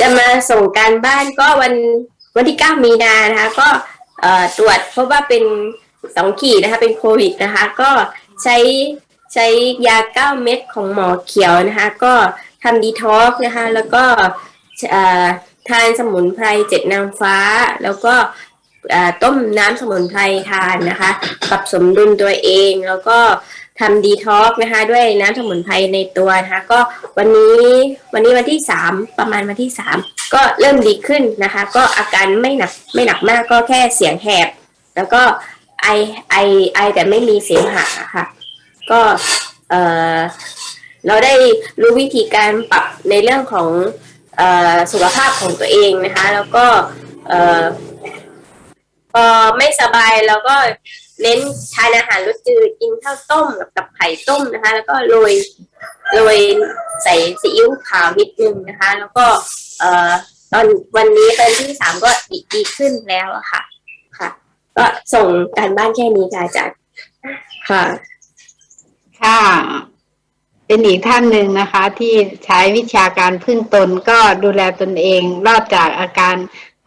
จะมาส่งการบ้านก็วันวันที่ 9 มีนานะคะ ก็ตรวจพบว่าเป็นสองขีดนะคะ เป็นโควิดนะคะ ก็ใช้ใช้ยา9เม็ดของหมอเขียวนะคะ ก็ทำดีท็อกนะคะ แล้วก็ทานสมุนไพรเจ็ดนางฟ้า แล้วก็ต้มน้ำสมุนไพรทานนะคะ ปรับสมดุลตัวเองแล้วก็ทำดีท็อกนะคะ ด้วยน้ำสมุนไพรในตัวนะคะ ก็วันนี้วันนี้วันที่สามประมาณวันที่สามก็เริ่มดีขึ้นนะคะ ก็อาการไม่หนักไม่หนักมากก็แค่เสียงแหบ แล้วก็ไอไอไอแต่ไม่มีเสมหะค่ะ ก็เออเราได้รู้วิธีการปรับในเรื่องของเออสุขภาพของตัวเองนะคะ แล้วก็เออ พอไม่สบายเราก็เน้นทานอาหารรสจืดกินข้าวต้มกับกับไข่ต้มนะคะ แล้วก็โรยโรยใส่ซีอิ๊วขาวนิดนึงนะคะ แล้วก็เอ่อตอนวันนี้เป็นที่สามก็ดีดีขึ้นแล้วอะค่ะ ค่ะ ก็ส่งการบ้านแค่นี้ค่ะอาจารย์ค่ะ ค่ะ เป็นอีกท่านหนึ่งนะคะ ที่ใช้วิชาการพึ่งตนก็ดูแลตนเอง รอดจากอาการ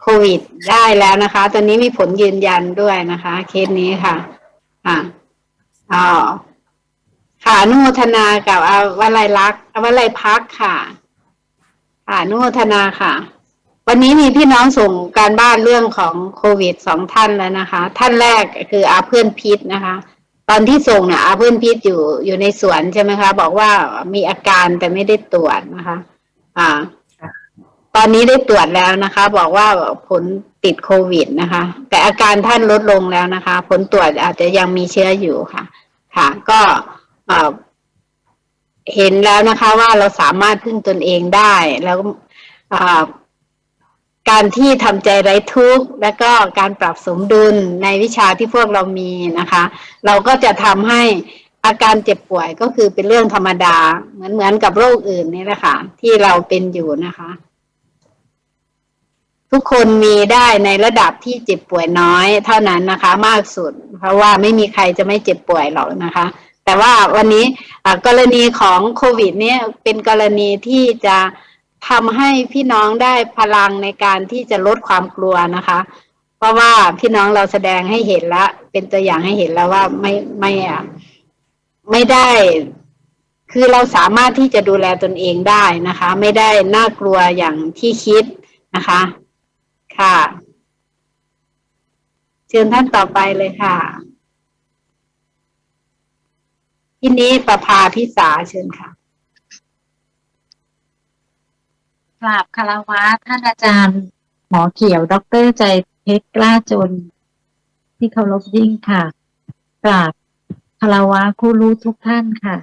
โควิดได้แล้วนะคะ ตอนนี้มีผลยืนยันด้วยนะคะ เคสนี้ค่ะค่ะอ๋อค่ะนุโมทนากับอาวลัยลักษณ์อวลัยพักค่ะค่ะนุโมทนาค่ะ วันนี้มีพี่น้องส่งการบ้านเรื่องของโควิดสองท่านแล้วนะคะ ท่านแรกคืออาเพื่อนพิษนะคะ ตอนที่ส่งเนี่ยอาเพื่อนพิษอยู่อยู่ในสวนใช่ไหมคะ บอกว่ามีอาการแต่ไม่ได้ตรวจนะคะ อ่า ตอนนี้ได้ตรวจแล้วนะคะ บอกว่าผลติดโควิดนะคะ แต่อาการท่านลดลงแล้วนะคะ ผลตรวจอาจจะยังมีเชื้ออยู่ค่ะ ค่ะ ก็เห็นแล้วนะคะว่าเราสามารถพึ่งตนเองได้แล้วการที่ทำใจไร้ทุกข์และก็การปรับสมดุลในวิชาที่พวกเรามีนะคะ เราก็จะทำให้อาการเจ็บป่วยก็คือเป็นเรื่องธรรมดา เหมือนเหมือนกับโรคอื่นนี่แหละค่ะที่เราเป็นอยู่นะคะ ทุกคนมีได้ในระดับที่เจ็บป่วยน้อย เท่านั้นนะคะ มากสุด เพราะว่าไม่มีใครจะไม่เจ็บป่วยหรอกนะคะ แต่ว่าวันนี้อ่ากรณีของโควิด เนี่ยเป็นกรณีที่จะทำให้พี่น้องได้พลังในการที่จะลดความกลัวนะคะ เพราะว่าพี่น้องเราแสดงให้เห็นแล้วเป็นตัวอย่างให้เห็นแล้วว่าไม่ไม่อะไม่ได้คือเราสามารถที่จะดูแลตนเองได้นะคะ ไม่ได้น่ากลัวอย่างที่คิดนะคะ ค่ะ เชิญท่านต่อไปเลยค่ะที่นี้ประภาพิสาเชิญค่ะกราบคารวะท่านอาจารย์ หมอเขียว ดรใจเพชรกล้าจน ที่เคารพยิ่งค่ะกราบคารวะผู้รู้ทุกท่านค่ะ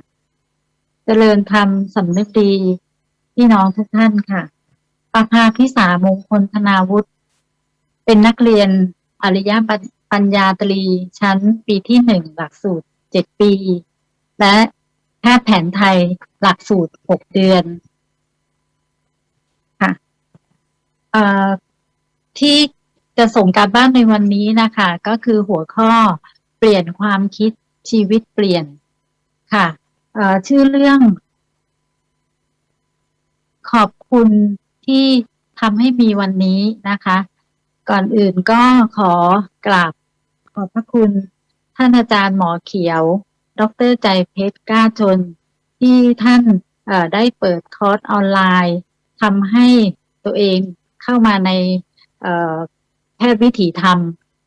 เจริญธรรมสำนึกดีพี่น้องทุกท่านค่ะประภาพิสามงคลธนาวุฒิ เป็นนักเรียนอริยปัญญาตรีชั้นปีที่หนึ่งหลักสูตรเจ็ดปี และแพทย์แผนไทยหลักสูตรหกเดือนค่ะที่จะส่งการบ้านในวันนี้นะคะ ก็คือหัวข้อเปลี่ยนความคิดชีวิตเปลี่ยนค่ะชื่อเรื่อง ขอบคุณที่ทำให้มีวันนี้นะคะ ก่อนอื่นก็ขอกราบขอบพระคุณ ท่านอาจารย์หมอเขียว ดรใจเพชรกล้าจนที่ท่านได้เปิดคอร์สออนไลน์ทำให้ตัวเองเข้ามาในแพทย์วิถีธรรม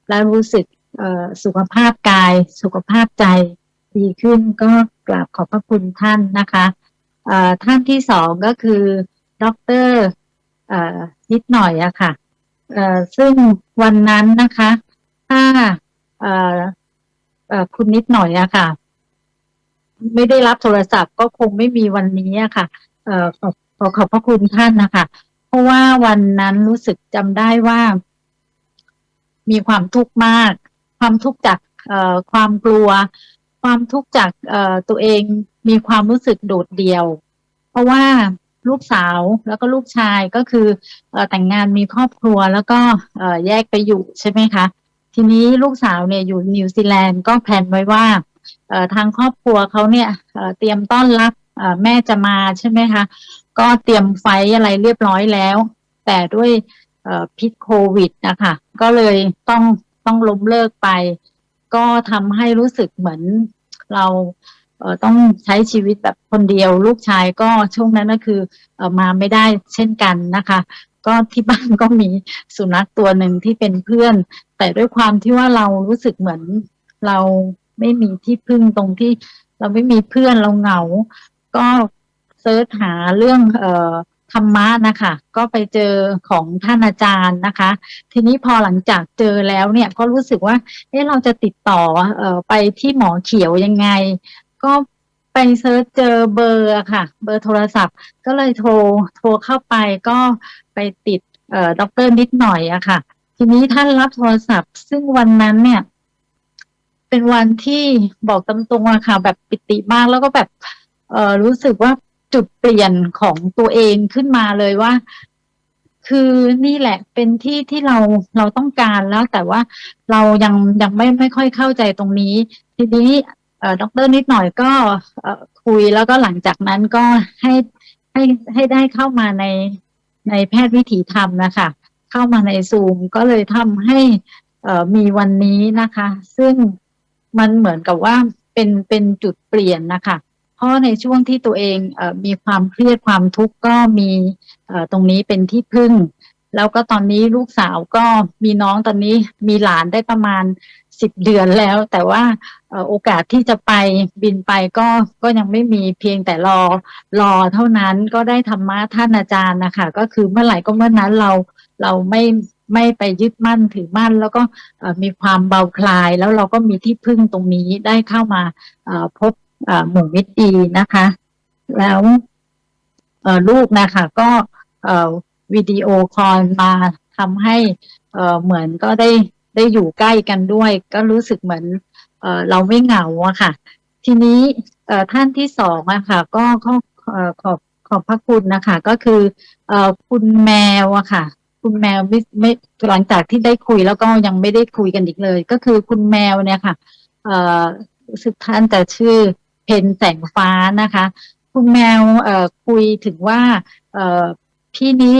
และรู้สึกสุขภาพกาย สุขภาพใจดีขึ้นก็กราบขอบพระคุณท่านนะคะท่านที่สองก็คือ ดรนิดหน่อยอะค่ะเอ่อ ซึ่งวันนั้นนะคะ ถ้าเอ่อเอ่อคุณนิดหน่อยอะค่ะ ไม่ได้รับโทรศัพท์ก็คงไม่มีวันนี้อะค่ะเอ่อขอขอขอบพระคุณท่านนะคะ เพราะว่าวันนั้นรู้สึกจำได้ว่า มีความทุกข์มาก ความทุกข์จากเอ่อความกลัว ความทุกข์จากเอ่อตัวเองมีความรู้สึกโดดเดี่ยว เพราะว่า ลูกสาวแล้วก็ลูกชายก็คืออแต่งงานมีครอบครัวแล้วก็แยกไปอยู่ใช่ไหมคะ ทีนี้ลูกสาวเนี่ยอยู่นิวซีแลนด์ก็แพลนไว้ว่าทางครอบครัวเขาเนี่ยเตรียมต้อนรับแม่จะมาใช่ไหมคะ ก็เตรียมไฟอะไรเรียบร้อยแล้ว แต่ด้วยพิษโควิดนะคะก็เลยต้องต้องล้มเลิกไป ก็ทำให้รู้สึกเหมือนเรา ต้องใช้ชีวิตแบบคนเดียว ลูกชายก็ช่วงนั้นก็คือเออมาไม่ได้เช่นกันนะคะ ก็ที่บ้านก็มีสุนัขตัวหนึ่งที่เป็นเพื่อน แต่ด้วยความที่ว่าเรารู้สึกเหมือนเราไม่มีที่พึ่งตรงที่เราไม่มีเพื่อนเราเหงา ก็เซิร์ชหาเรื่องเอ่อธรรมะนะคะก็ไปเจอของท่านอาจารย์นะคะ ทีนี้พอหลังจากเจอแล้วเนี่ยก็รู้สึกว่าเอ๊ะเราจะติดต่อเออไปที่หมอเขียวยังไง ก็ไปเซิร์ชเจอเบอร์ค่ะ เบอร์โทรศัพท์ ก็เลยโทรโทรเข้าไปก็ไปติดเอ่อด็อกเตอร์นิดหน่อยอะค่ะ ทีนี้ท่านรับโทรศัพท์ ซึ่งวันนั้นเนี่ย เป็นวันที่บอกตามตรงอะค่ะ แบบปิติมากแล้วก็แบบ เอ่อรู้สึกว่าจุดเปลี่ยนของตัวเองขึ้นมาเลยว่า คือนี่แหละเป็นที่ที่เราเราต้องการแล้วแต่ว่าเรายังยังไม่ไม่ค่อยเข้าใจตรงนี้ ทีนี้ เอ่อดรนิดหน่อยก็คุยแล้วก็หลังจากนั้นก็ให้ให้ให้ได้เข้ามาในในแพทย์วิถีธรรมนะคะ เข้ามาในซูมก็เลยทำให้มีวันนี้นะคะ ซึ่งมันเหมือนกับว่าเป็นเป็นจุดเปลี่ยนนะคะ เพราะในช่วงที่ตัวเองเอมีความเครียดความทุกข์ก็มีตรงนี้เป็นที่พึ่ง แล้วก็ตอนนี้ลูกสาวก็มีน้องตอนนี้มีหลานได้ประมาณ สิบเดือนแล้ว แต่ว่าโอกาสที่จะไปบินไปก็ก็ยังไม่มีเพียงแต่รอรอเท่านั้นก็ได้ธรรมะท่านอาจารย์นะคะก็คือเมื่อไหร่ก็เมื่อนั้นเราเราไม่ไม่ไปยึดมั่นถือมั่น แล้วก็มีความเบาคลาย แล้วเราก็มีที่พึ่งตรงนี้ได้เข้ามาพบหมู่มิตรดีนะคะ แล้วลูกนะคะก็วิดีโอคอลมาทำให้เหมือนก็ได้ ได้อยู่ใกล้กันด้วย ก็รู้สึกเหมือนเออเราไม่เหงาอะค่ะ ทีนี้ท่านที่สองอะค่ะ ก็ขอขอบขอบพระคุณนะคะ ก็คืออคุณแมวอะค่ะ คุณแมวไม่ไม่หลังจากที่ได้คุยแล้วก็ยังไม่ได้คุยกันอีกเลย ก็คือคุณแมวเนี่ยค่ะเออสึกท่านจะชื่อเพนแสงฟ้านะคะ คุณแมวเออคุยถึงว่าเออพี่นี้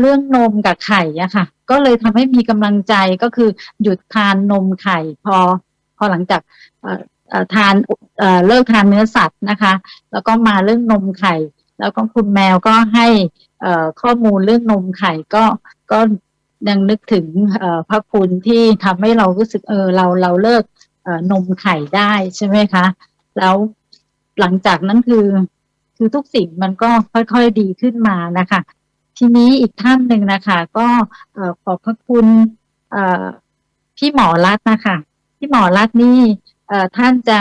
เรื่องนมกับไข่อะค่ะ ก็เลยทำให้มีกำลังใจก็คือหยุดทานนมไข่พอ พอหลังจากทานเลิกทานเนื้อสัตว์นะคะ แล้วก็มาเรื่องนมไข่ แล้วก็คุณแมวก็ให้ข้อมูลเรื่องนมไข่ก็ก็ยังนึกถึงพระคุณที่ทำให้เรารู้สึกเออเราเราเลิกนมไข่ได้ใช่ไหมคะ แล้วหลังจากนั้นคือ คือทุกสิ่งมันก็ค่อยๆดีขึ้นมานะคะ ทีนี้อีกท่านหนึ่งนะคะ ก็ขอบพระคุณพี่หมอรัตน์นะคะ พี่หมอรัตน์นี่ท่านจะ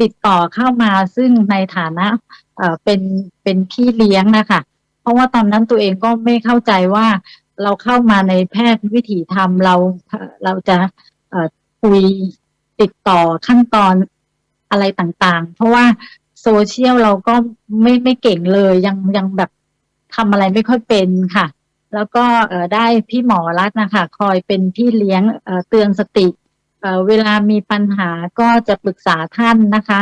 ติดต่อเข้ามาซึ่งในฐานะเป็นเป็นพี่เลี้ยงนะคะ เพราะว่าตอนนั้นตัวเองก็ไม่เข้าใจว่าเราเข้ามาในแพทย์วิถีธรรมเราเราจะคุยติดต่อขั้นตอนอะไรต่างๆ เพราะว่าโซเชียลเราก็ไม่ไม่เก่งเลยยังยังแบบ ทำอะไรไม่ค่อยเป็นค่ะ แล้วก็ได้พี่หมอรัตน์นะคะ คอยเป็นพี่เลี้ยงเตือนสติเวลามีปัญหาก็จะปรึกษาท่านนะคะ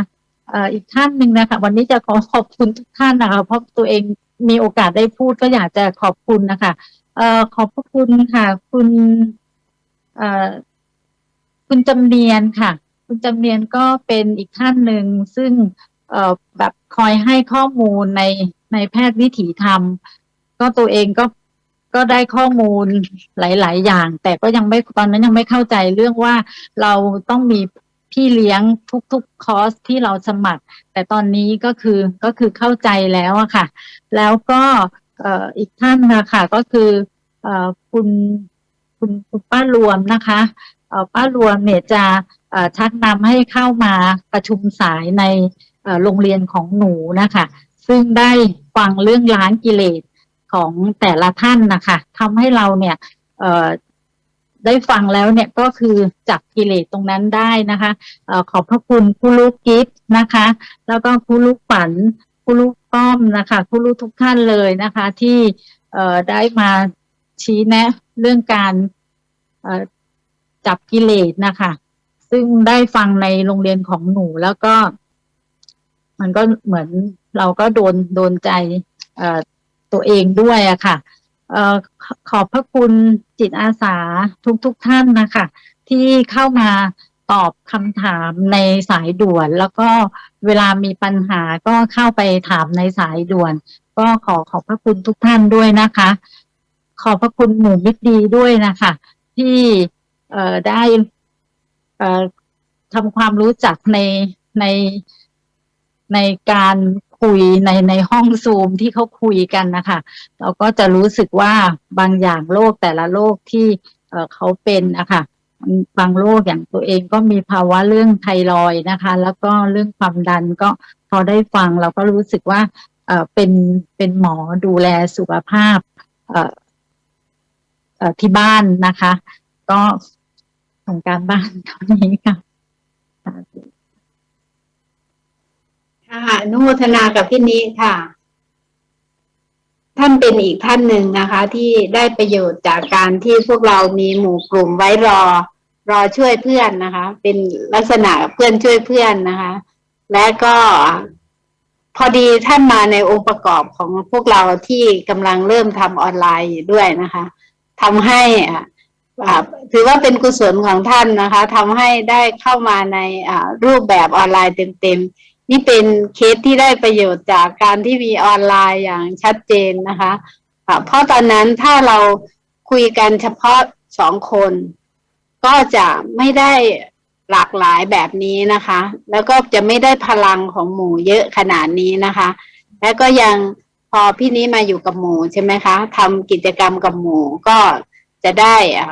อีกท่านหนึ่งนะคะ วันนี้จะขอขอบคุณทุกท่านนะคะ เพราะตัวเองมีโอกาสได้พูดก็อยากจะขอบคุณนะคะเอขอบพระคุณค่ะ คุณคุณจำเนียนค่ะ คุณจำเนียนก็เป็นอีกท่านหนึ่งซึ่ง เอ่อแบบคอยให้ข้อมูลในในแพทย์วิถีธรรม ก็ตัวเองก็ก็ได้ข้อมูลหลาย ๆ อย่าง แต่ก็ยังไม่ตอนนั้นยังไม่เข้าใจเรื่องว่าเราต้องมีพี่เลี้ยงทุก ๆ คอร์สที่เราสมัคร แต่ตอนนี้ก็คือก็คือเข้าใจแล้วอะค่ะ แล้วก็เอ่ออีกท่านนะคะก็คือเอ่อคุณคุณคุณป้ารวมนะคะเอ่อป้ารวมเนี่ยจะอ่อชักนำให้เข้ามาประชุมสายใน โรงเรียนของหนูนะคะ ซึ่งได้ฟังเรื่องล้างกิเลสของแต่ละท่านนะคะทำให้เราเนี่ยได้ฟังแล้วเนี่ยก็คือจับกิเลสตรงนั้นได้นะคะออขอบพระคุณผู้ลูกกิฟต์นะคะ แล้วก็ผู้ลูกฝันผู้ลูกป้อมนะคะผู้ลูกทุกท่านเลยนะคะ ที่เได้มาชี้แนะ เรื่องการจับกิเลสนะคะ ซึ่งได้ฟังในโรงเรียนของหนูแล้วก็ มันก็เหมือนเราก็โดนโดนใจตัวเองด้วยอะค่ะออขอบพระคุณจิตอาสาทุกๆทท่านนะคะ ที่เข้ามาตอบคำถามในสายด่วน แล้วก็เวลามีปัญหาก็เข้าไปถามในสายด่วน ก็ขอขอบพระคุณทุกท่านด้วยนะคะ ขอบพระคุณหมู่มิตรดีด้วยนะคะ ที่ได้ทำความรู้จักในใน ในการคุยในในห้องซูมที่เขาคุยกันนะคะเราก็จะรู้สึกว่าบางอย่างโรคแต่ละโรคที่เขาเป็นนะคะบางโรคอย่างตัวเองก็มีภาวะเรื่องไทรอยนะคะ แล้วก็เรื่องความดันก็พอได้ฟังเราก็รู้สึกว่าเป็นเป็นหมอดูแลสุขภาพที่บ้านนะคะ ก็ของการบ้านเท่านี้ค่ะ ค่ะอนุโมทนากับพี่นิค่ะ ท่านเป็นอีกท่านหนึ่งนะคะ ที่ได้ประโยชน์จากการที่พวกเรามีหมู่กลุ่มไว้รอ รอช่วยเพื่อนนะคะ เป็นลักษณะเพื่อนช่วยเพื่อนนะคะ และก็พอดีท่านมาในองค์ประกอบของพวกเราที่กำลังเริ่มทำออนไลน์อยู่ด้วยนะคะทำให้อ่าถือว่าเป็นกุศลของท่านนะคะทำให้ได้เข้ามาในรูปแบบออนไลน์เต็มๆ นี่เป็นเคสที่ได้ประโยชน์จากการที่มีออนไลน์อย่างชัดเจนนะคะเพราะตอนนั้นถ้าเราคุยกันเฉพาะสองคน ก็จะไม่ได้หลากหลายแบบนี้นะคะ แล้วก็จะไม่ได้พลังของหมู่เยอะขนาดนี้นะคะ แล้วก็ยังพอพี่นี้มาอยู่กับหมู่ใช่ไหมคะทำกิจกรรมกับหมู่ก็จะได้อะ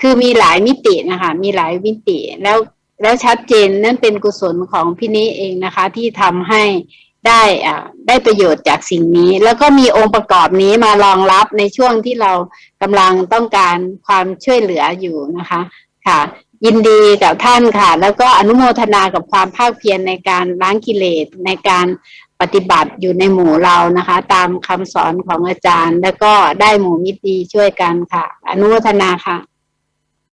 คือมีหลายมิตินะคะ มีหลายมิติแล้ว แล้วชัดเจนนั่นเป็นกุศลของพี่นี้เองนะคะ ที่ทำให้ได้อ่าได้ประโยชน์จากสิ่งนี้ แล้วก็มีองค์ประกอบนี้มารองรับในช่วงที่เรากำลังต้องการความช่วยเหลืออยู่นะคะค่ะ ยินดีกับท่านค่ะ แล้วก็อนุโมทนากับความภาคเพียรในการล้างกิเลสในการปฏิบัติอยู่ในหมู่เรานะคะ ตามคำสอนของอาจารย์ แล้วก็ได้หมู่มิตรดีช่วยกันค่ะ อนุโมทนาค่ะ